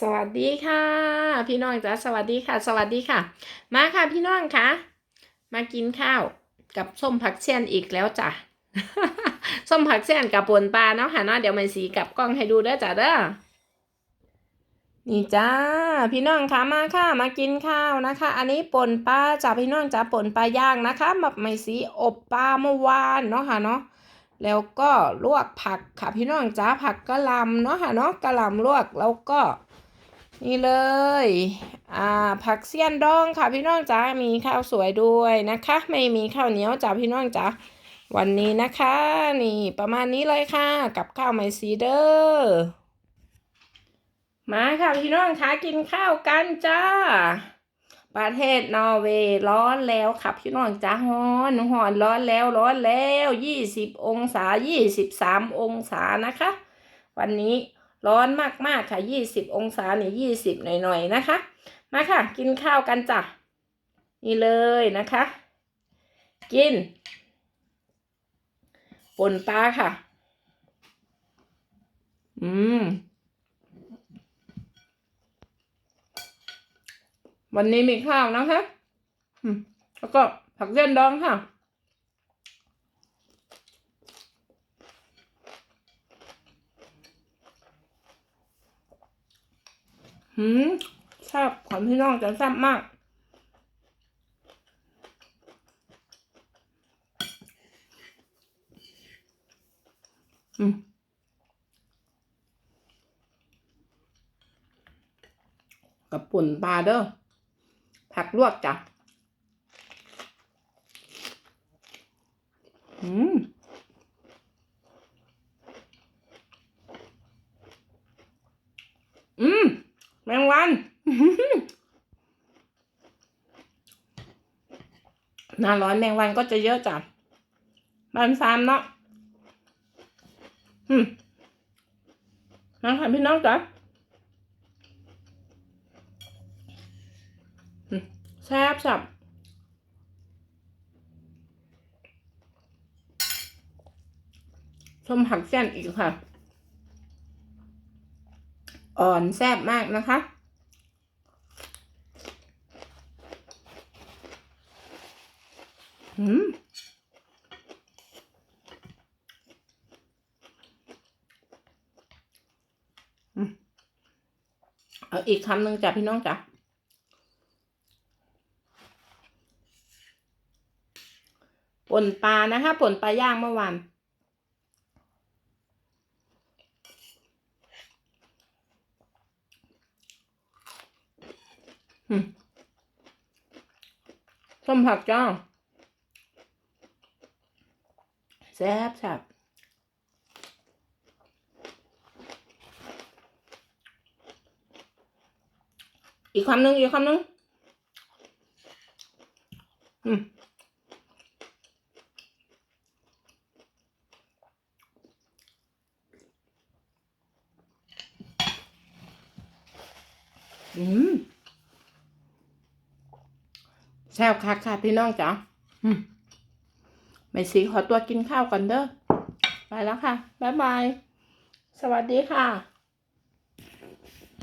สวัสดีค่ะ พี่น้องจ้าสวัสดีค่ะ สวัสดีค่ะ มาค่ะพี่น้องคะมากินข้าวกับส้มผักเสี้ยนอีกแล้วจ้ะส้มผักเสี้ยนกับปนปลาเนาะค่ะเนาะเดี๋ยวไม่สีกลับกล้องให้ดูเด้อจ้ะเด้อนี่จ้าพี่น้องคะมาค่ะ มากินข้าวนะคะ อันนี้ป่นปลาจ้ะพี่น้องจ้าป่นปลาย่างนะคะแบบไม่สีอบปลาเมื่อวานเนาะค่ะเนาะแล้วก็ลวกผักค่ะพี่น้องจ้าผักกะหล่ำเนาะค่ะเนาะกะหล่ำลวกแล้วก็ นี่เลย อ่า ผักเสี้ยนดองค่ะพี่น้องจ๋า มีข้าวสวยด้วยนะคะ ไม่มีข้าวเหนียวจ้าพี่น้องจ๋า วันนี้นะคะ นี่ประมาณนี้เลยค่ะ กับข้าวไมซีเดอร์มาค่ะพี่น้องคะกินข้าวกันจ้า ประเทศนอร์เวย์ร้อนแล้วค่ะพี่น้องจ้าฮ้อนฮอนร้อนแล้วร้อนแล้วยี่สิบองศายี่สิบสามองศานะคะ วันนี้ ร้อนมากๆค่ะยี่สิบองศาเนี่ยยี่สิบหน่อยๆนะคะ มาค่ะ กินข้าวกันจ้ะ นี่เลยนะคะ กินป่นปลาค่ะ อืม วันนี้มีข้าวนะคะ แล้วก็ผักเส้นดองค่ะ หืมแซ่บของพี่น้องจะแซ่บมาก อืมกับปุ่นปลาเด้อผักลวกจ้ะอืม อืม แม งวัน หน้าร้อนแมงวันก็จะเยอะจ้ะบ้านฟามเนาะอืมมาค่ะพี่น้องจ้ะแซ่บสับส้มผักแซ่นอีกค่ะ อ่อนแซ่บมากนะคะหืมอืมเอาอีกคำหนึ่งจ้ะพี่น้องจ้ะป่นปลานะคะป่นปลาย่างเมื่อวาน ส้มผักจ้าแซ่บแซ่บอีกคำหนึ่งอีกคำหนึ่งอืมอืม แซ่บคักค่ะพี่น้องจ๋าอืมไม่สีขอตัวกินข้าวก่อนเด้อ ไปแล้วค่ะ บ๊ายบาย สวัสดีค่ะ